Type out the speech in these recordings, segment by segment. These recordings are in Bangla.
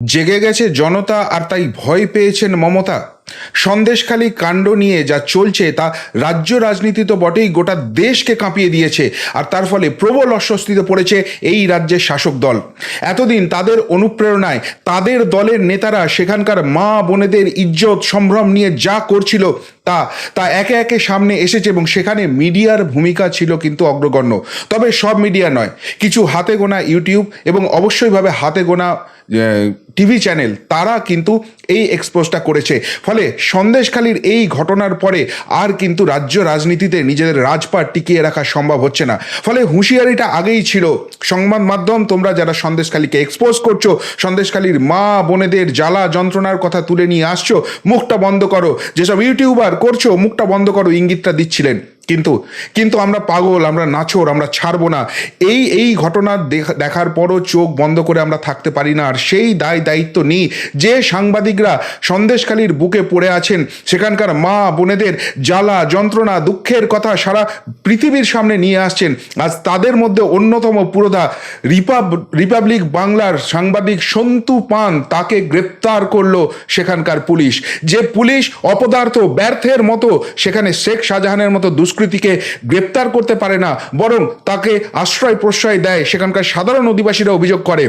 জেগে গেছে জনতা আর তাই ভয় পেয়েছেন মমতা। সন্দেশখালী কাণ্ড নিয়ে যা চলছে তা রাজ্য রাজনীতি তো বটেই, গোটা দেশকে কাঁপিয়ে দিয়েছে। আর তার ফলে প্রবল অস্বস্তিতে পড়েছে এই রাজ্যের শাসক দল। এতদিন তাদের অনুপ্রেরণায় তাদের দলের নেতারা সেখানকার মা বোনেদের ইজ্জত, সম্ভ্রম নিয়ে যা করছিল তা তা একে একে সামনে এসেছে এবং সেখানে মিডিয়ার ভূমিকা ছিল কিন্তু অগ্রগণ্য। তবে সব মিডিয়া নয়, কিছু হাতে গোনা ইউটিউব এবং অবশ্যইভাবে হাতে গোনা টিভি চ্যানেল, তারা কিন্তু এই এক্সপোজটা করেছে। ফলে সন্দেশখালীর এই ঘটনার পরে আর কিন্তু রাজ্য রাজনীতিতে নিজেদের রাজপাট টিকিয়ে রাখা সম্ভব হচ্ছে না। ফলে হুঁশিয়ারিটা আগেই ছিল। সংবাদ মাধ্যম, তোমরা যারা সন্দেশখালীকে এক্সপোজ করছ, সন্দেশখালীর মা বোনেদের জ্বালা যন্ত্রণার কথা তুলে নিয়ে আসছো, মুখটা বন্ধ করো। যেসব ইউটিউবার করছ, মুখটা বন্ধ করো, ইঙ্গিতটা দিচ্ছিলেন। কিন্তু কিন্তু আমরা পাগল, আমরা নাচোর, আমরা ছাড়বো না। এই এই ঘটনা দেখার পরও চোখ বন্ধ করে আমরা থাকতে পারি না। আর সেই দায়, দায়িত্ব নিই যে সাংবাদিকরা সন্দেশখালীর বুকে পড়ে আছেন, সেখানকার মা বোনেদের জ্বালা, যন্ত্রণা, দুঃখের কথা সারা পৃথিবীর সামনে নিয়ে আসছেন। আজ তাদের মধ্যে অন্যতম পুরোধা রিপাব, রিপাবলিক বাংলার সাংবাদিক সন্তু পান তাকে গ্রেপ্তার করল সেখানকার পুলিশ। যে পুলিশ অপদার্থ, ব্যর্থের মতো, সেখানে শেখ শাহজাহানের মতো দুষ্কৃতীকে গ্রেপ্তার করতে পারে না, বরং তাকে আশ্রয় প্রশ্রয় দেয় সেখানকার সাধারণ অধিবাসীরা অভিযোগ করে।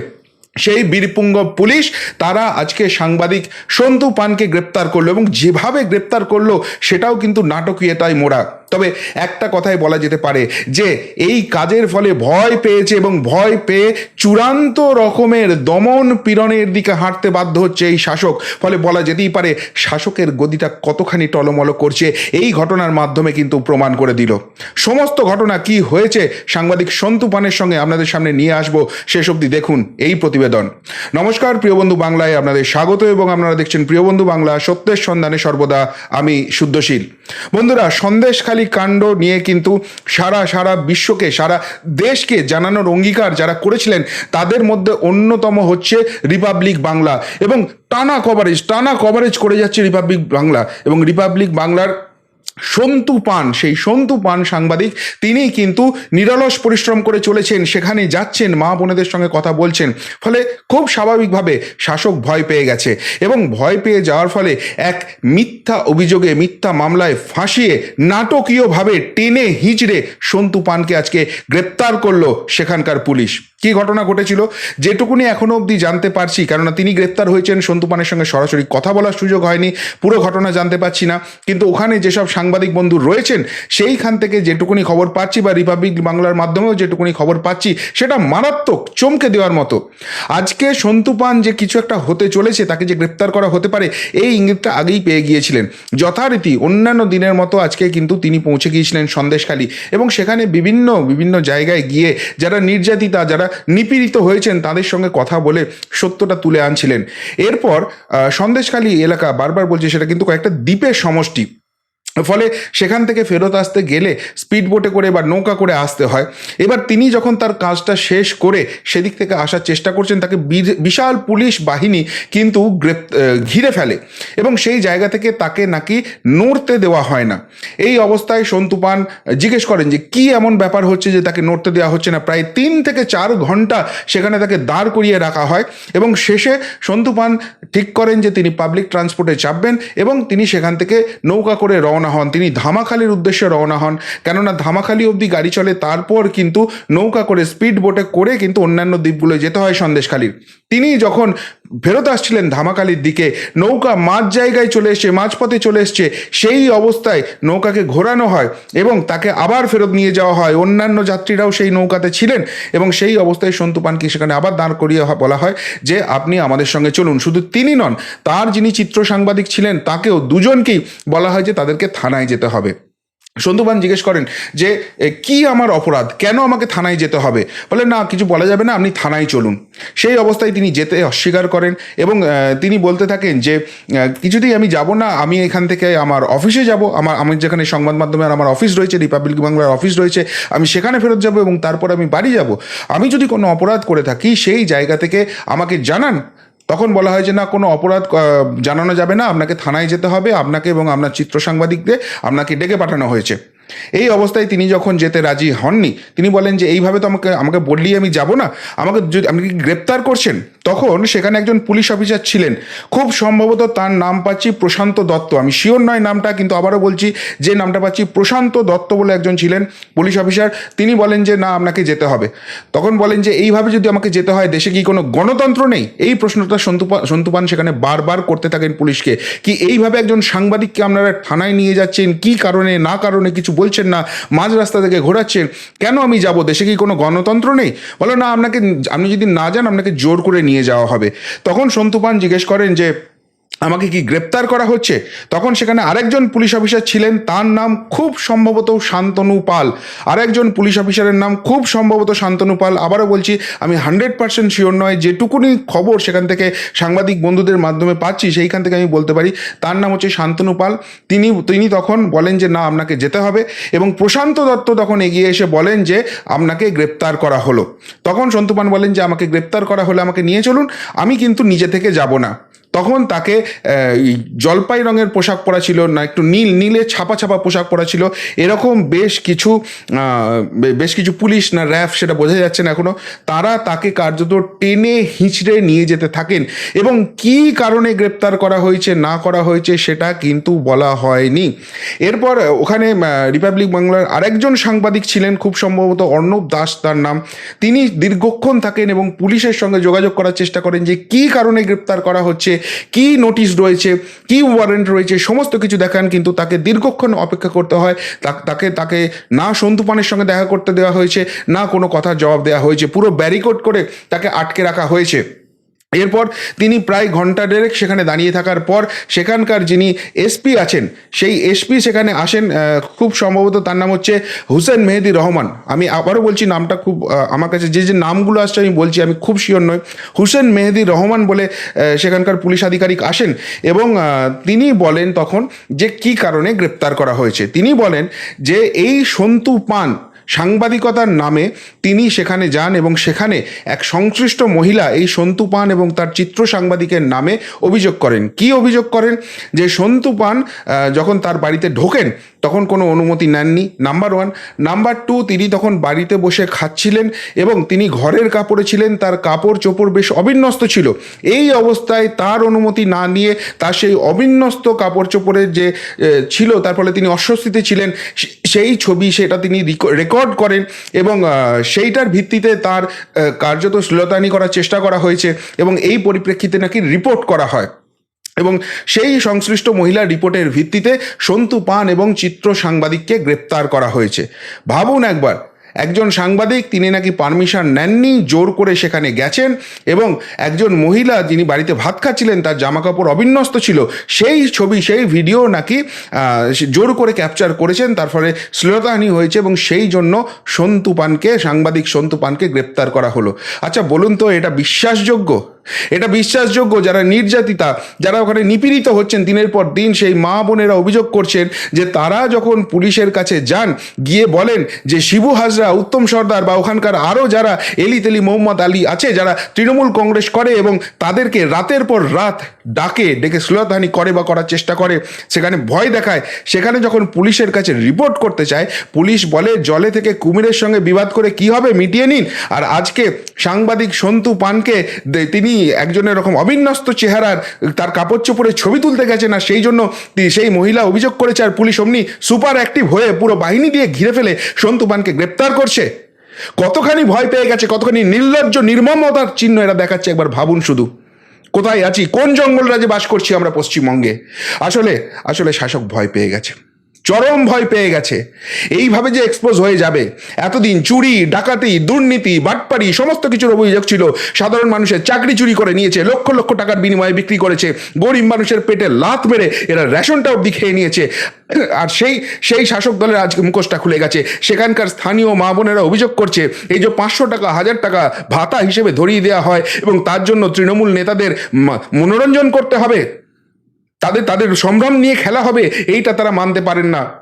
সেই বীরপুঙ্গ পুলিশ, তারা আজকে সাংবাদিক সন্তু পানকে গ্রেপ্তার করল এবং যেভাবে গ্রেপ্তার করল, সেটাও কিন্তু নাটকীয়তায় মোড়া। তবে একটা কথাই বলা যেতে পারে যে এই কাজের ফলে ভয় পেয়েছে এবং ভয় পেয়ে চূড়ান্ত রকমের দমন পীড়নের দিকে হাঁটতে বাধ্য হচ্ছে এই শাসক। ফলে বলা যেতেই পারে শাসকের গদিটা কতখানি টলমল করছে, এই ঘটনার মাধ্যমে কিন্তু প্রমাণ করে দিল। সমস্ত ঘটনা কি হয়েছে, সাংবাদিক সন্তু পানের সঙ্গে আপনাদের সামনে নিয়ে আসব, শেষ অবধি দেখুন এই প্রতিবেদন। নমস্কার, প্রিয় বন্ধু বাংলায় আপনাদের স্বাগত এবং আপনারা দেখছেন প্রিয় বন্ধু বাংলা সত্যের সন্ধানে সর্বদা আমি শুদ্ধশীল। বন্ধুরা, সন্দেশখালী কাণ্ড নিয়ে কিন্তু সারা সারা বিশ্বকে, সারা দেশকে জানানোর অঙ্গীকার যারা করেছিলেন, তাদের মধ্যে অন্যতম হচ্ছে রিপাবলিক বাংলা। এবং টানা কভারেজ টানা কভারেজ করে যাচ্ছে রিপাবলিক বাংলা। এবং রিপাবলিক বাংলার সন্তু পান, সেই সন্তু পান সাংবাদিক তিনি কিন্তু নিরলস পরিশ্রম করে চলেছেন সেখানে যাচ্ছেন, মা বোনেদের সঙ্গে কথা বলছেন। ফলে খুব স্বাভাবিকভাবে শাসক ভয় পেয়ে গেছে এবং ভয় পেয়ে যাওয়ার ফলে এক মিথ্যা অভিযোগে, মিথ্যা মামলায় ফাঁসিয়ে নাটকীয়ভাবে টেনে হিঁচড়ে সন্তু পানকে আজকে গ্রেপ্তার করল সেখানকার পুলিশ। কি ঘটনা ঘটেছিল যেটুকুনি এখনও অবধি জানতে পারছি, কেননা তিনি গ্রেপ্তার হয়েছেন সন্তু পানের সঙ্গে সরাসরি কথা বলার সুযোগ হয়নি, পুরো ঘটনা জানতে পারছি না। কিন্তু ওখানে যেসব সাংবাদিক বন্ধু রয়েছেন, সেইখান থেকে যেটুকুনি খবর পাচ্ছি বা রিপাবলিক বাংলার মাধ্যমেও যেটুকুনি খবর পাচ্ছি, সেটা মারাত্মক চমকে দেওয়ার মতো। আজকে সন্তু পান যে কিছু একটা হতে চলেছে, তাকে যে গ্রেপ্তার করা হতে পারে, এই ইঙ্গিতটা আগেই পেয়ে গিয়েছিলেন। যথারীতি অন্যান্য দিনের মতো আজকে কিন্তু তিনি পৌঁছে গিয়েছিলেন সন্দেশখালী এবং সেখানে বিভিন্ন বিভিন্ন জায়গায় গিয়ে যারা নির্যাতিতা, যারা নিপীড়িত হয়েছেন তাদের সঙ্গে কথা বলে সত্যটা তুলে আনছিলেন। এরপর সন্দেশখালী এলাকা বারবার বলছে সেটা কিন্তু কয়েকটা দ্বীপের সমষ্টি। ফলে সেখান থেকে ফেরত আসতে গেলে স্পিড বোটে করে বা নৌকা করে আসতে হয়। এবার তিনি যখন তার কাজটা শেষ করে সেদিক থেকে আসার চেষ্টা করছেন, তাকে বিশাল পুলিশ বাহিনী কিন্তু গ্রেপ ঘিরে ফেলে এবং সেই জায়গা থেকে তাকে নাকি নড়তে দেওয়া হয় না। এই অবস্থায় সন্তু পান জিজ্ঞেস করেন যে, কি এমন ব্যাপার হচ্ছে যে তাকে নড়তে দেওয়া হচ্ছে না? প্রায় তিন থেকে চার ঘণ্টা সেখানে তাকে দাঁড় করিয়ে রাখা হয় এবং শেষে সন্তু পান ঠিক করেন যে, তিনি পাবলিক ট্রান্সপোর্টে চাপবেন এবং তিনি সেখান থেকে নৌকা করে রওনা হন। তিনি ধামাখালির উদ্দেশ্যে রওনা হন। কেননা ধামাখালি অবধি গাড়ি চলে, তারপর কিন্তু নৌকা করে স্পিড বোটে করে কিন্তু অন্যান্য দ্বীপগুলো যেতে হয় সন্দেশখালির। তিনি যখন ফেরত আসছিলেন ধামাকালির দিকে। নৌকা মাঝ জায়গায় চলে এসছে, মাঝপথে চলে এসছে। সেই অবস্থায় নৌকাকে ঘোরানো হয় এবং তাকে আবার ফেরত নিয়ে যাওয়া হয়। অন্যান্য যাত্রীরাও সেই নৌকাতে ছিলেন এবং সেই অবস্থায় সন্তু পানকে সেখানে আবার দাঁড় করিয়ে বলা হয় যে, আপনি আমাদের সঙ্গে চলুন। শুধু তিনি নন, তার যিনি চিত্র সাংবাদিক ছিলেন, তাকেও দুজনকেই বলা হয় যে, তাদেরকে থানায় যেতে হবে। সন্তুপান জিজ্ঞেস করেন যে কি আমার অপরাধ? কেন আমাকে থানায় যেতে হবে? বলে, না, কিছু বলা যাবে না, আপনি থানায় চলুন। সেই অবস্থায় তিনি যেতে অস্বীকার করেন এবং তিনি বলতে থাকেন যে কিছুতেই আমি যাব না, আমি এখান থেকে আমার অফিসে যাব, আমার আমি যেখানে সংবাদ মাধ্যমে আমার অফিস রয়েছে, রিপাবলিক বাংলার অফিস রয়েছে, আমি সেখানে ফেরত যাব এবং তারপর আমি বাড়ি যাব। আমি যদি কোনো অপরাধ করে থাকি, সেই জায়গা থেকে আমাকে জানান তখন বলা হয় যে, না, কোনো অপরাধ জানানো যাবে না। আপনাকে থানায় যেতে হবে। আপনাকে এবং আপনার চিত্র সাংবাদিকদের আপনাকে ডেকে পাঠানো হয়েছে। এই অবস্থায় তিনি যখন যেতে রাজি হননি, তিনি বলেন যে, এইভাবে তো আমাকে আমাকে বললেই আমি যাব না। আমাকে যদি, আপনি কি গ্রেপ্তার করছেন? তখন সেখানে একজন পুলিশ অফিসার ছিলেন। খুব সম্ভবত তার নাম পাচ্ছি প্রশান্ত দত্ত। আমি শিওর নয় নামটা, কিন্তু আবারও বলছি যে, নামটা পাচ্ছি প্রশান্ত দত্ত বলে একজন ছিলেন পুলিশ অফিসার। তিনি বলেন যে, না, আপনাকে যেতে হবে। তখন বলেন যে, এইভাবে যদি আমাকে যেতে হয়, দেশে কি কোনো গণতন্ত্র নেই? এই প্রশ্নটা সন্তুপা- সন্তুপান সেখানে বারবার করতে থাকেন পুলিশকে। কি এইভাবে একজন সাংবাদিককে আপনারা থানায় নিয়ে যাচ্ছেন? কি কারণে, না কারণে কিছু বলছেন না, মাঝ রাস্তা থেকে ঘোরাচ্ছেন, কেন আমি যাব? দেশে কি কোনো গণতন্ত্র নেই? বলো না, আপনাকে, আপনি যদি না যান, আপনাকে জোর করে নিয়ে যাওয়া হবে। তখন সন্তুপান জিজ্ঞেস করেন যে আমাকে কি গ্রেপ্তার করা হচ্ছে? তখন সেখানে আরেকজন পুলিশ অফিসার ছিলেন, তার নাম খুব সম্ভবত শান্তনু পাল। আরেকজন পুলিশ অফিসারের নাম খুব সম্ভবত শান্তনু পাল। আবারও বলছি, আমি হান্ড্রেড পার্সেন্ট শিওর নয়, যেটুকুনি খবর সেখান থেকে সাংবাদিক বন্ধুদের মাধ্যমে পাচ্ছি, সেইখান থেকে আমি বলতে পারি, তার নাম হচ্ছে শান্তনু পাল। তিনি তিনি তখন বলেন যে, না, আপনাকে যেতে হবে। এবং প্রশান্ত দত্ত তখন এগিয়ে এসে বলেন যে, আপনাকে গ্রেপ্তার করা হলো। তখন সন্তুপান বলেন যে, আমাকে গ্রেপ্তার করা হলে আমাকে নিয়ে চলুন, আমি কিন্তু নিজে থেকে যাব না। তখন তাকে জলপাই রঙের পোশাক পরা ছিল, না একটু নীল, নীলে ছাপা ছাপা পোশাক পরা ছিল। এরকম বেশ কিছু বেশ কিছু পুলিশ না র্যাফ সেটা বোঝা যাচ্ছে না এখনও, তারা তাকে কার্যত টেনে হিঁচড়ে নিয়ে যেতে থাকেন। এবং কি কারণে গ্রেপ্তার করা হয়েছে, না করা হয়েছে, সেটা কিন্তু বলা হয়নি। এরপর ওখানে রিপাবলিক বাংলার আরেকজন সাংবাদিক ছিলেন, খুব সম্ভবত অর্ণব দাস তার নাম। তিনি দীর্ঘক্ষণ থাকেন এবং পুলিশের সঙ্গে যোগাযোগ করার চেষ্টা করেন যে কি কারণে গ্রেপ্তার করা হচ্ছে কি নোটিশ রয়েছে, কি ওয়ারেন্ট রয়েছে, সমস্ত কিছু দেখান, কিন্তু তাকে দীর্ঘক্ষণ অপেক্ষা করতে হয়। তাকে তাকে না সন্তুপানের সঙ্গে দেখা করতে দেওয়া হয়েছে, না কোনো কথার জবাব দেওয়া হয়েছে। পুরো ব্যারিকোড করে তাকে আটকে রাখা হয়েছে। এরপর তিনি প্রায় ঘণ্টা দেড়েক সেখানে দাঁড়িয়ে থাকার পর সেখানকার যিনি এসপি আছেন, সেই এসপি সেখানে আসেন খুব সম্ভবত তার নাম হচ্ছে হুসেন মেহেদি রহমান। আমি আবারও বলছি নামটা খুব আমার কাছে যে যে নামগুলো আসছে আমি বলছি, আমি খুব শিওর নই। হুসেন মেহেদি রহমান বলে সেখানকার পুলিশ আধিকারিক আসেন এবং তিনি বলেন তখন যে কি কারণে গ্রেপ্তার করা হয়েছে। তিনি বলেন যে, এই সন্তু পান সাংবাদিকতার নামে তিনি সেখানে যান এবং সেখানে এক সংশ্লিষ্ট মহিলা এই সন্তু পান এবং তার চিত্র সাংবাদিকের নামে অভিযোগ করেন। কি অভিযোগ করেন? যে সন্তু পান যখন তার বাড়িতে ঢোকেন, তখন কোনো অনুমতি নেননি। Number one. নাম্বার টু, তিনি তখন বাড়িতে বসে খাচ্ছিলেন এবং তিনি ঘরের কাপড়ে ছিলেন, তার কাপড় চোপড় বেশ অবিন্যস্ত ছিল। এই অবস্থায় তার অনুমতি না নিয়ে তার সেই অবিন্যস্ত কাপড় চোপড়ের যে ছিল, তার ফলে তিনি অস্বস্তিতে ছিলেন। সেই ছবি, সেটা তিনি রিক- রেকর্ড করেন এবং সেইটার ভিত্তিতে তার কার্যত শ্লীলতানি করার চেষ্টা করা হয়েছে এবং এই পরিপ্রেক্ষিতে নাকি রিপোর্ট করা হয়। এবং সেই সংশ্লিষ্ট মহিলার রিপোর্টের ভিত্তিতে সন্তু পান এবং চিত্র সাংবাদিককে গ্রেপ্তার করা হয়েছে। ভাবুন একবার একজন সাংবাদিক, তিনি নাকি পারমিশন নেননি, জোর করে সেখানে গেছেন এবং একজন মহিলা যিনি বাড়িতে ভাত খাচ্ছিলেন, তার জামা কাপড় অবিন্যস্ত ছিল, সেই ছবি, সেই ভিডিও নাকি জোর করে ক্যাপচার করেছেন, তার ফলে শ্লীলতাহানি হয়েছে এবং সেই জন্য সন্তু পানকে, সাংবাদিক সন্তু পানকে গ্রেপ্তার করা হলো। আচ্ছা বলুন তো, এটা বিশ্বাসযোগ্য? এটা বিশ্বাসযোগ্য, যারা নির্যাতিতা, যারা ওখানে নিপীড়িত হচ্ছেন দিনের পর দিন, সেই মা বোনেরা অভিযোগ করছেন যে তারা যখন পুলিশের কাছে যান, গিয়ে বলেন যে শিবু হাজরা, উত্তম সর্দার বা ওখানকার আরও যারা এলি তেলি মোহাম্মদ আলী আছে, যারা তৃণমূল কংগ্রেস করে এবং তাদেরকে রাতের পর রাত ডাকে, ডেকে শ্লীলতাহানি করে বা করার চেষ্টা করে, সেখানে ভয় দেখায়। সেখানে যখন পুলিশের কাছে রিপোর্ট করতে চায়, পুলিশ বলে, জলে থেকে কুমিরের সঙ্গে বিবাদ করে কি হবে? মিটিয়ে নিন। আর আজকে সাংবাদিক সন্তু পানকে তিনি একজনের এরকম অবিন্যস্ত চেহারার, তার কাপড় চোপড়ে ছবি তুলতে গেছেন আর সেই জন্য সেই মহিলা অভিযোগ করেছে আর পুলিশ অমনি সুপার অ্যাক্টিভ হয়ে পুরো বাহিনী দিয়ে ঘিরে ফেলে সন্তু পানকে গ্রেপ্তার করছে। কতখানি ভয় পেয়ে গেছে, কতখানি নির্লজ্জ, নির্মমতার চিহ্ন এরা দেখাচ্ছে, একবার ভাবুন শুধু। কোথায় আছি? কোন জঙ্গল রাজে বাস করছি আমরা পশ্চিমবঙ্গে? আসলে আসলে শাসক ভয় পেয়ে গেছে। চরম ভয় পেয়ে গেছে। এইভাবে যে এক্সপোজ হয়ে যাবে, এতদিন চুরি, ডাকাতি, দুর্নীতি বাটপারি সমস্ত কিছুর অভিযোগ ছিল। সাধারণ মানুষের চাকরি চুরি করে নিয়েছে, লক্ষ লক্ষ টাকার বিনিময়ে বিক্রি করেছে। গরিব মানুষের পেটে লাত মেরে এরা রেশনটা অব্দি খেয়ে নিয়েছে। আর সেই সেই শাসক দলের আজকে মুখোশটা খুলে গেছে। সেখানকার স্থানীয় মা বোনেরা অভিযোগ করছে, এই যে পাঁচশো টাকা, হাজার টাকা ভাতা হিসেবে ধরিয়ে দেওয়া হয় এবং তার জন্য তৃণমূল নেতাদের মনোরঞ্জন করতে হবে। তাদের তাদের সম্ভ্রম নিয়ে খেলা হবে এইটা তারা মানতে পারেন না।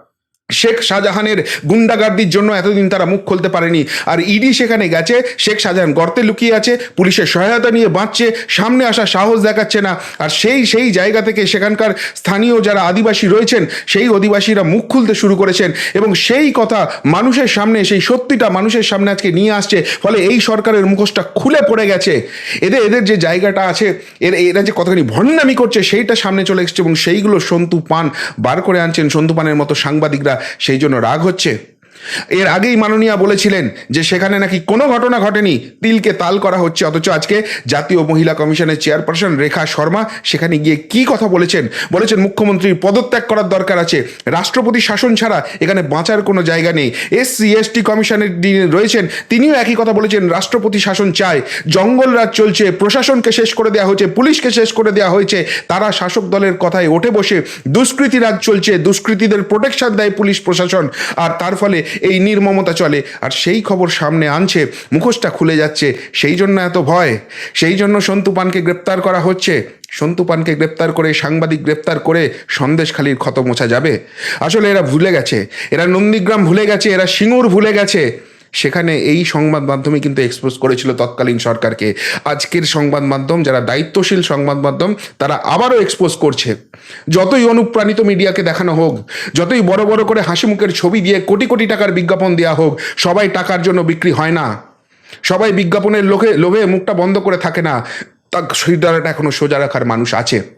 শেখ শাহজাহানের গুন্ডাগার্দির জন্য এতদিন তারা মুখ খুলতে পারেনি। আর ইডি সেখানে গেছে, শেখ শাহজাহান গর্তে লুকিয়ে আছে, পুলিশের সহায়তা নিয়ে বাঁচছে, সামনে আসা সাহস দেখাচ্ছে না। আর সেই সেই জায়গা থেকে সেখানকার স্থানীয় যারা আদিবাসী রয়েছেন, সেই অধিবাসীরা মুখ খুলতে শুরু করেছেন। এবং সেই কথা মানুষের সামনে, সেই সত্যিটা মানুষের সামনে আজকে নিয়ে আসছে, ফলে এই সরকারের মুখোশটা খুলে পড়ে গেছে। এদের এদের যে জায়গাটা আছে, এর, এরা যে কতখানি ভণ্ডামি করছে, সেইটা সামনে চলে এসছে এবং সেইগুলো সন্তু পান বার করে আনছেন। সন্তু পানের মতো সাংবাদিকরা সেই জন্য রাগ হচ্ছে। এর আগেই মাননীয়া বলেছিলেন যে সেখানে নাকি কোনো ঘটনা ঘটেনি। তিলকে তাল করা হচ্ছে। অথচ আজকে জাতীয় মহিলা কমিশনের চেয়ারপারসন রেখা শর্মা সেখানে গিয়ে কি কথা বলেছেন? বলেছেন মুখ্যমন্ত্রীর পদত্যাগ করার দরকার আছে। রাষ্ট্রপতি শাসন ছাড়া এখানে বাঁচার কোনো জায়গা নেই। এস সি এস টি কমিশনের রয়েছেন। তিনিও একই কথা বলেছেন, রাষ্ট্রপতি শাসন চায়। জঙ্গল রাজ চলছে। প্রশাসনকে শেষ করে দেওয়া হয়েছে। পুলিশকে শেষ করে দেওয়া হয়েছে। তারা শাসক দলের কথায় ওঠে বসে। দুষ্কৃতি রাজ চলছে। দুষ্কৃতীদের প্রোটেকশন দেয় পুলিশ প্রশাসন। আর তার ফলে এই নির্মমতা চলে। আর সেই খবর সামনে আনছে, মুখোশটা খুলে যাচ্ছে, সেই জন্য এত ভয়। সেই জন্য সন্তু পানকে গ্রেপ্তার করা হচ্ছে। সন্তুপানকে গ্রেপ্তার করে, সাংবাদিক গ্রেপ্তার করে সন্দেশখালির ক্ষত মোছা যাবে। আসলে এরা ভুলে গেছে। এরা নন্দীগ্রাম ভুলে গেছে, এরা সিঙুর ভুলে গেছে। সেখানে এই সংবাদ মাধ্যমে কিন্তু এক্সপোজ করেছিল তৎকালীন সরকারকে। আজকের সংবাদ মাধ্যম, যারা দায়িত্বশীল সংবাদ মাধ্যম, তারা আবারও এক্সপোজ করছে। যতই অনুপ্রাণিত মিডিয়াকে দেখানো হোক, যতই বড় বড় করে হাসি মুখের ছবি দিয়ে কোটি কোটি টাকার বিজ্ঞাপন দেওয়া হোক, সবাই টাকার জন্য বিক্রি হয় না। সবাই বিজ্ঞাপনের লোকে লোভে মুখটা বন্ধ করে থাকে না। তা, সেই দ্বারাটা এখনও সোজা রাখার মানুষ আছে।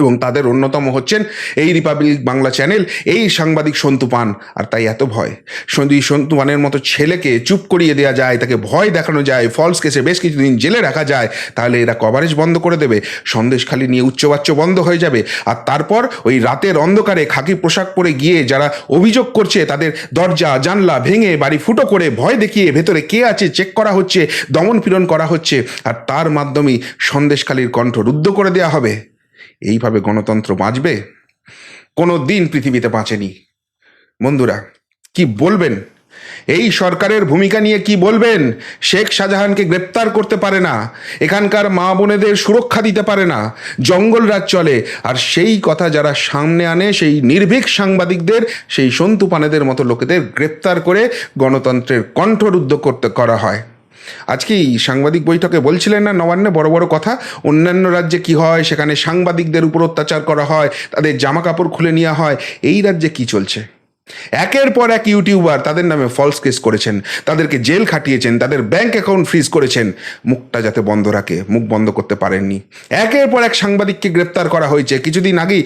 এবং তাদের অন্যতম হচ্ছেন এই রিপাবলিক বাংলা চ্যানেল এই সাংবাদিক সন্তু পান। আর তাই এত ভয়। সন্ধি সন্তু পানের মতো ছেলেকে চুপ করিয়ে দেওয়া যায়, তাকে ভয় দেখানো যায় ফলস কেসে বেশ কিছুদিন জেলে রাখা যায়, তাহলে এরা কভারেজ বন্ধ করে দেবে। সন্দেশখালি নিয়ে উচ্চবাচ্য বন্ধ হয়ে যাবে। আর তারপর ওই রাতের অন্ধকারে খাকি পোশাক পরে গিয়ে যারা অভিযোগ করছে, তাদের দরজা, জানলা ভেঙে বাড়ি ফুটো করে ভয় দেখিয়ে ভেতরে কে আছে চেক করা হচ্ছে, দমন পীড়ন করা হচ্ছে। আর তার মাধ্যমেই সন্দেশখালির কণ্ঠ রুদ্ধ করে দেওয়া হবে। এইভাবে গণতন্ত্র বাঁচবে? কোনো দিন পৃথিবীতে বাঁচেনি। বন্ধুরা, কি বলবেন? এই সরকারের ভূমিকা নিয়ে কি বলবেন? শেখ শাহজাহানকে গ্রেপ্তার করতে পারে না, এখানকার মা বোনেদের সুরক্ষা দিতে পারে না, জঙ্গল রাজ চলে, আর সেই কথা যারা সামনে আনে, সেই নির্ভীক সাংবাদিকদের, সেই সন্তু পানেদের মতো লোকেদের গ্রেপ্তার করে গণতন্ত্রের কণ্ঠরুদ্ধ করতে করা হয়। আজকে এই সাংবাদিক বৈঠকে বলছিলেন না নবান্নে বড় বড় কথা, অন্যান্য রাজ্যে কি হয়, সেখানে সাংবাদিকদের উপর অত্যাচার করা হয়, তাদের জামা কাপড় খুলে নেওয়া হয়, এই রাজ্যে কি চলছে? একের পর এক ইউটিউবার তাদের নামে ফলস কেস করেছেন, তাদেরকে জেল খাটিয়েছেন, তাদের ব্যাংক অ্যাকাউন্ট ফ্রিজ করেছেন, মুখটা যাতে বন্ধ রাখে, মুখ বন্ধ করতে পারেননি। একের পর এক সাংবাদিককে গ্রেপ্তার করা হয়েছে, কিছুদিন আগেই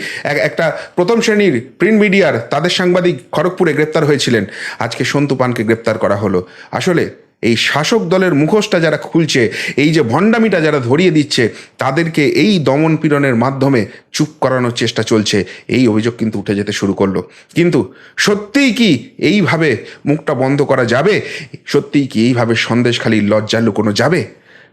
একটা প্রথম শ্রেণির প্রিন্ট মিডিয়ার তাদের সাংবাদিক খড়গপুরে গ্রেপ্তার হয়েছিলেন। আজকে সন্তু পানকে গ্রেপ্তার করা হলো। আসলে এই শাসক দলের মুখোশটা যারা খুলছে, এই যে ভণ্ডামিটা যারা ধরিয়ে দিচ্ছে, তাদেরকে এই দমন পীড়নের মাধ্যমে চুপ করানোর চেষ্টা চলছে। এই অভিযোগ কিন্তু উঠে যেতে শুরু করল। কিন্তু সত্যিই কি এইভাবে মুখটা বন্ধ করা যাবে? সত্যিই কি এইভাবে সন্দেশখালির লজ্জা লুকোনো যাবে?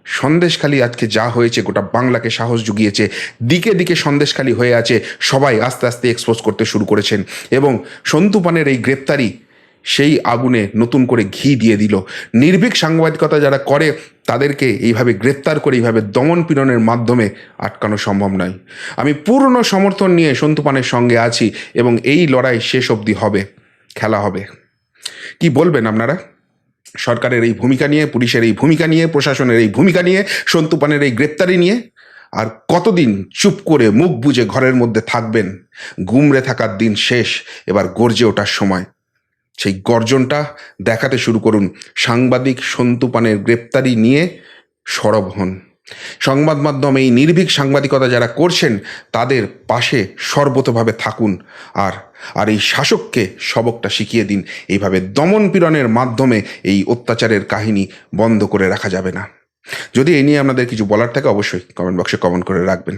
সন্দেশখালি আজকে যা হয়েছে, গোটা বাংলাকে সাহস জুগিয়েছে, দিকে দিকে সন্দেশখালি হয়ে আছে, সবাই আস্তে আস্তে এক্সপোজ করতে শুরু করেছেন। এবং সন্তুপানের এই গ্রেপ্তারি সেই আগুনে নতুন করে ঘি দিয়ে দিল। নির্ভীক সাংবাদিকতা যারা করে, তাদেরকে এইভাবে গ্রেপ্তার করে, এইভাবে দমন পীড়নের মাধ্যমে আটকানো সম্ভব নয়। আমি পূর্ণ সমর্থন নিয়ে সন্তুপানের সঙ্গে আছি এবং এই লড়াই শেষ অবধি হবে, খেলা হবে। কি বলবেন আপনারা? সরকারের এই ভূমিকা নিয়ে, পুলিশের এই ভূমিকা নিয়ে, প্রশাসনের এই ভূমিকা নিয়ে সন্তুপানের এই গ্রেপ্তারি নিয়ে? আর কতদিন চুপ করে মুখ বুজে ঘরের মধ্যে থাকবেন? গুমরে থাকার দিন শেষ, এবার গর্জে ওঠার সময়। সেই গর্জনটা দেখাতে শুরু করুন। সাংবাদিক সন্তুপানের গ্রেপ্তারি নিয়ে সরব হন। সংবাদ মাধ্যমে এই নির্ভীক সাংবাদিকতা যারা করছেন, তাদের পাশে সর্বতভাবে থাকুন আর আর এই শাসককে সবকটা শিখিয়ে দিন। এইভাবে দমন পীড়নের মাধ্যমে এই অত্যাচারের কাহিনী বন্ধ করে রাখা যাবে না। যদি এই নিয়ে আপনাদের কিছু বলার থাকে, অবশ্যই কমেন্ট বক্সে কমেন্ট করে রাখবেন।